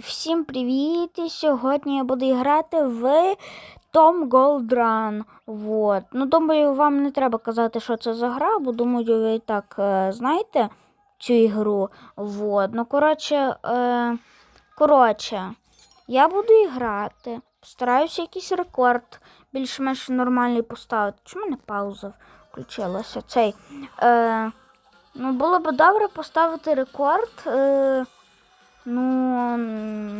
Всім привіт! І Сьогодні я буду грати в Tom Gold Run. Вот. Ну, думаю, вам не треба казати, що це за гра, бо думаю, ви і так е, знаєте цю ігру. Вот. Ну, коротше, е, коротше, я буду грати. Постараюся якийсь рекорд більш-менш нормальний поставити. Чому мене пауза включилася? Цей. Е, ну, було б добре поставити рекорд. Е, Ну,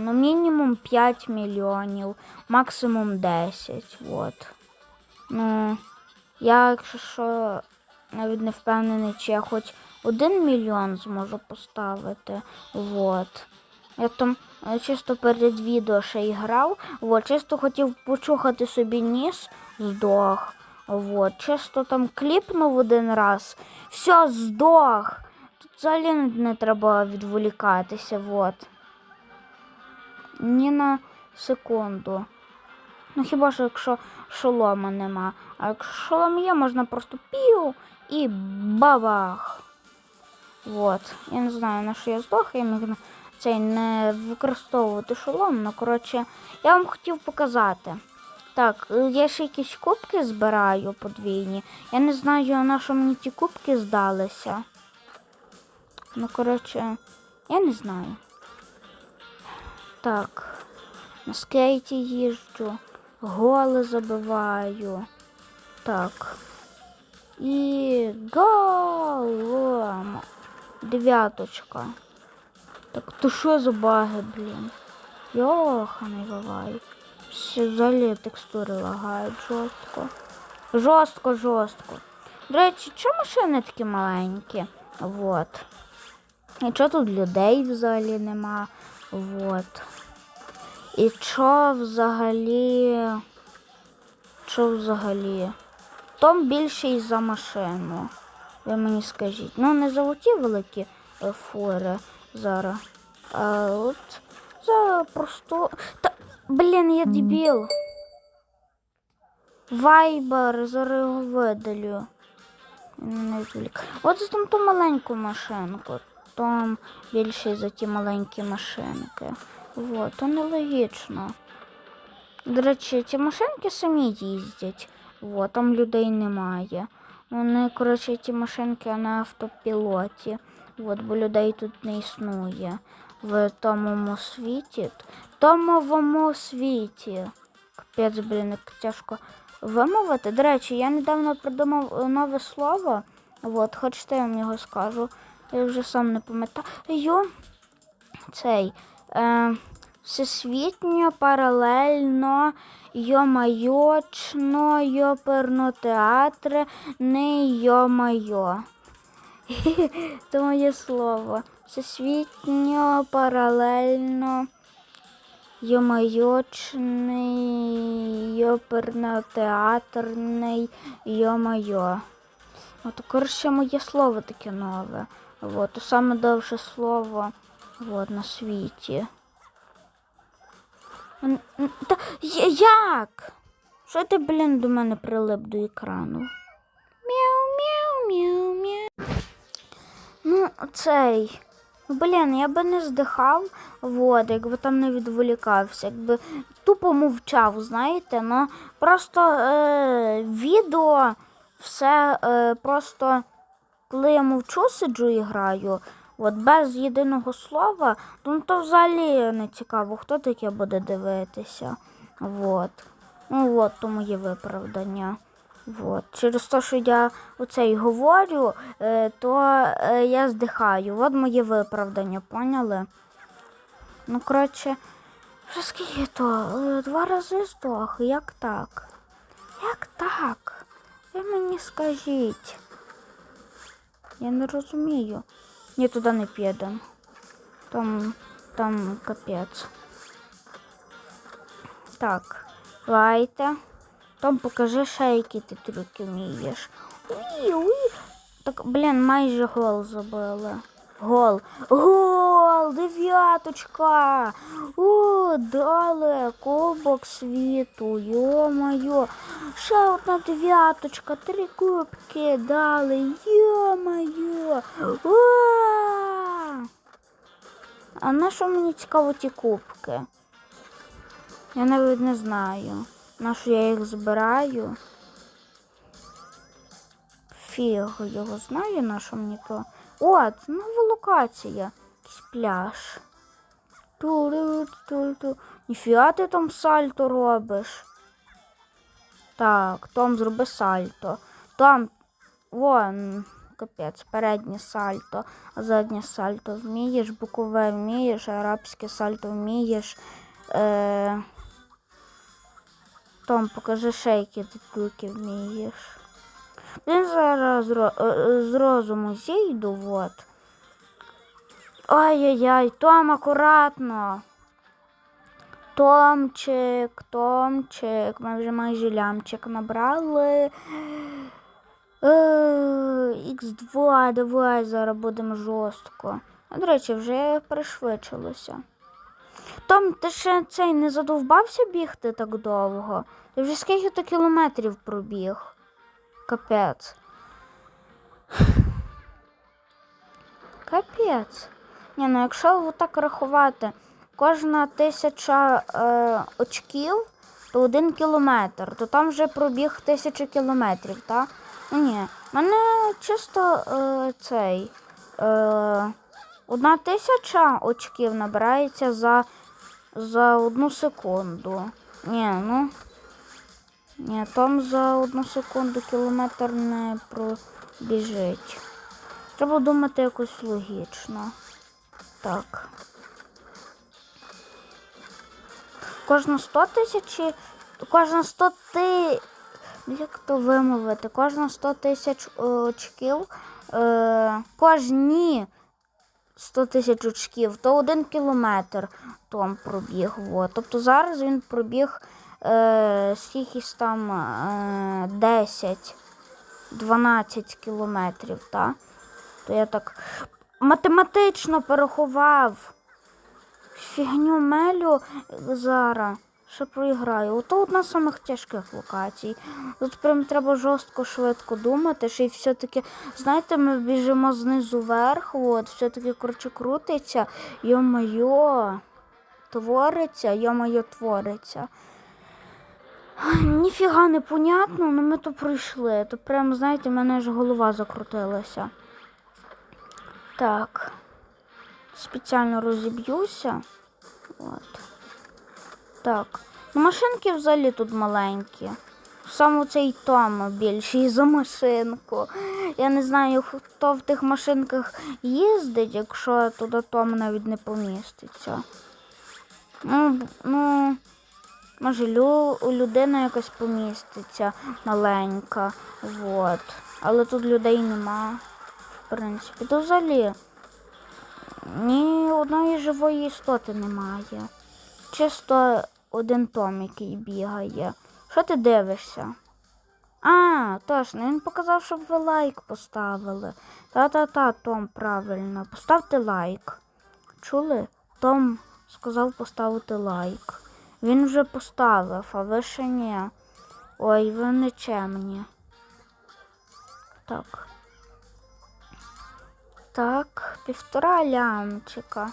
ну, мінімум 5 мільйонів, максимум 10. Вот. Ну, я, якщо що, навіть не впевнений, чи я хоч 1 мільйон зможу поставити. Вот. Я там е, чисто перед відео ще і грав. Вот, чисто хотів почухати собі ніс, здох. Вот, чисто там кліпнув один раз. Все, здох. Взагалі не, треба відволікатися, вот. Ні на секунду. Ну хіба що якщо шолома нема. А якщо шолом є, можна просто пів і бабах. Вот. Я не знаю, на що я здох, я міг цей не використовувати шолом, ну коротше, я вам хотів показати. Так, я ще якісь кубки збираю подвійні. Я не знаю, на що мені ті кубки здалися. Ну, коротше, я не знаю. Так, на скейті їжджу, голи забиваю. Так. І голом. Дев'яточка. Так, то що за баги, блін? Йоханий бувай. Ще взагалі текстури лагають жорстко. Жорстко, жорстко. До речі, чому машини такі маленькі? Вот. І чого тут людей взагалі нема? Вот. І що взагалі? Що взагалі? Том більший за машину. Ви мені скажіть. Ну, не золоті великі е, фури зараз. А от за просто. Та, блін, я дебіл. Вайбер, зараз його видалю. Не. От за там ту маленьку машинку. Том більший за ті маленькі машинки. Вот, то нелогічно. До речі, ці машинки самі їздять. Вот, там людей немає. Вони, коротше, ті машинки на автопілоті. От, бо людей тут не існує в тому світі. Томовому світі. Капець, блін, як тяжко вимовити. До речі, я недавно придумав е, нове слово. От, хочете, я вам його скажу. Я вже сам не пам'ятаю. Цей. Е, всесвітньо, паралельно, йомайочно, йоперно театри, не йомайо. Це моє слово. Всесвітньо, паралельно, йомайочний, йоперно-театрний, йомайо. От, коротше, моє слово таке нове. То саме довше слово вот, на світі. Та як? Що ти, блін, до мене прилип до екрану? Мяу, мяу, мяу, мяу. Ну, цей. Ну, блін, я би не здихав, вот, якби там не відволікався, якби тупо мовчав, знаєте, ну просто е, відео все е, просто коли я мовчу, сиджу і граю, от без єдиного слова, ну то взагалі не цікаво, хто таке буде дивитися. Вот. Ну от то моє виправдання. Вот. Через те, що я оце й говорю, е, то е, я здихаю. От моє виправдання, поняли? Ну, коротше, вже скільки то? Е, Два рази здох. Як так? Як так? Ви мені скажіть. Я не розумію. Ні, туди не підемо. Там, там капець. Так, лайте. Там покажи ще, які ти трюки вмієш. Уї, уї. Так, блін, майже гол забили. Гол. Гол! Дев'яточка! О, дали кубок світу. Йо-моє. Ще одна дев'яточка. Три кубки дали. Йо-моє. А на що мені цікаво ті кубки? Я навіть не знаю. На що я їх збираю? Фіг його знаю, на що мені то. О, це нова локація. Пляж. Ту-ру-ту-ту. Ніфіга ти там сальто робиш. Так, Том, зроби сальто. Том, вон, капець, переднє сальто, заднє сальто вмієш, бокове вмієш, арабське сальто вмієш. Е... Том, покажи які ти трюки вмієш. Він зараз з е, розуму зійду, вот. Ай-яй-яй, Том, акуратно. Томчик, Томчик, ми вже майже лямчик набрали. Х2, давай зараз будемо жорстко. До речі, вже пришвидшилося. Том, ти ще цей не задовбався бігти так довго? Ти вже скільки то кілометрів пробіг? Капець. Капець. Ні, ну якщо так рахувати, кожна тисяча е, очків то один кілометр, то там вже пробіг тисячу кілометрів, так? Ну ні, мене чисто е, цей. Е, одна тисяча очків набирається за, за одну секунду. Ні, ну. Ні, там за одну секунду кілометр не пробіжить. Треба думати якось логічно. Так. Кожна 100 тисяч, кожна 100 ти... Як то вимовити? Кожна 100 тисяч е, очків, е, кожні 100 тисяч очків, то один кілометр Том пробіг. Вот. Тобто зараз він пробіг е, скількись там е, 10, 12 кілометрів, так? То я так математично порахував. Фігню мелю зараз. Ще проіграю. Ото одна з самих тяжких локацій. Тут прям треба жорстко швидко думати. Ще й все-таки, знаєте, ми біжимо знизу вверх, от, все-таки коротше крутиться. Йо-моє, твориться, йо-моє, твориться. Ніфіга не понятно, але ми то пройшли. То прям, знаєте, в мене ж голова закрутилася. Так. Спеціально розіб'юся. От. Так. Ну, машинки взагалі тут маленькі. Саме цей Том більший за машинку. Я не знаю, хто в тих машинках їздить, якщо туди Том навіть не поміститься. Ну, ну може, лю, у людини якась поміститься маленька. Вот. Але тут людей нема, в принципі. То взагалі ні одної живої істоти немає. Чисто один Том, який бігає. Що ти дивишся? А, точно, він показав, щоб ви лайк поставили. Та-та-та, Том, правильно. Поставте лайк. Чули? Том сказав поставити лайк. Він вже поставив, а ви ще ні. Ой, ви нечемні. Так. Так, півтора лямчика.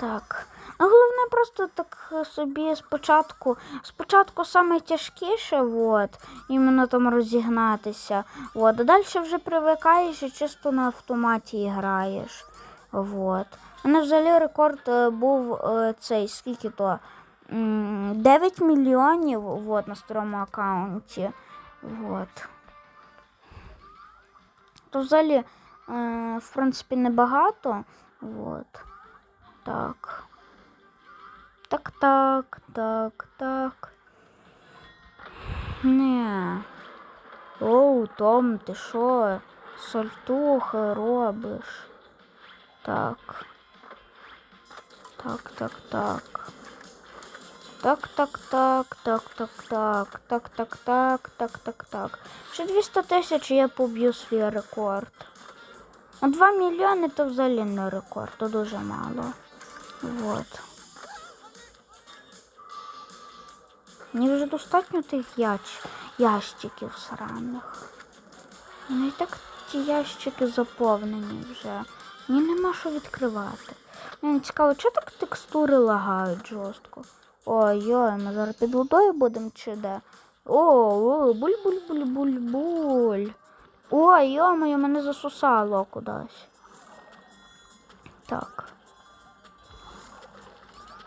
Так. А головне просто так собі спочатку, спочатку саме тяжкіше, от, іменно там розігнатися. От, а далі вже привикаєш і чисто на автоматі граєш. От. У мене взагалі рекорд е, був е, цей, скільки то? 9 мільйонів от, на старому аккаунті. От. То взагалі, в принципі, небагато. От. Так. Так, так, так, так. Не. Оу, Том, ти що? Сальтухи робиш? Так. Так, так, так. Так, так, так, так, так, так, так, так, так, так, так, так. Ще 200 тисяч я поб'ю свій рекорд. А 2 мільйони то взагалі не рекорд, то дуже мало. Вот. Мені вже достатньо тих яч... ящиків сраних. Ну і так ті ящики заповнені вже. Мені нема що відкривати. Мені цікаво, чого так текстури лагають жорстко? Ой-ой, ми зараз під водою будемо чи де? О, о буль-буль-буль-буль-буль. Ой, йо-моє, мене засосало кудись. Так.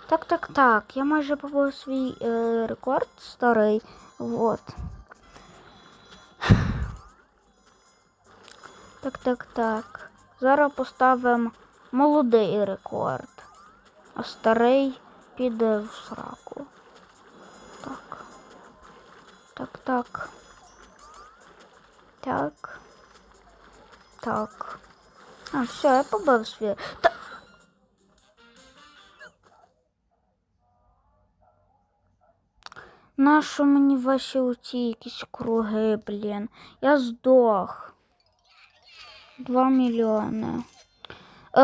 Так, так, так. Я майже побив свій е, рекорд старий. Вот. Так, так, так. Зараз поставимо молодий рекорд. А старий піде в сраку. Так. Так, так. Так. Так. А, все, я побив свій. Та... Нащо мені ваші оці якісь круги, блін? Я здох. Два мільйони. Е,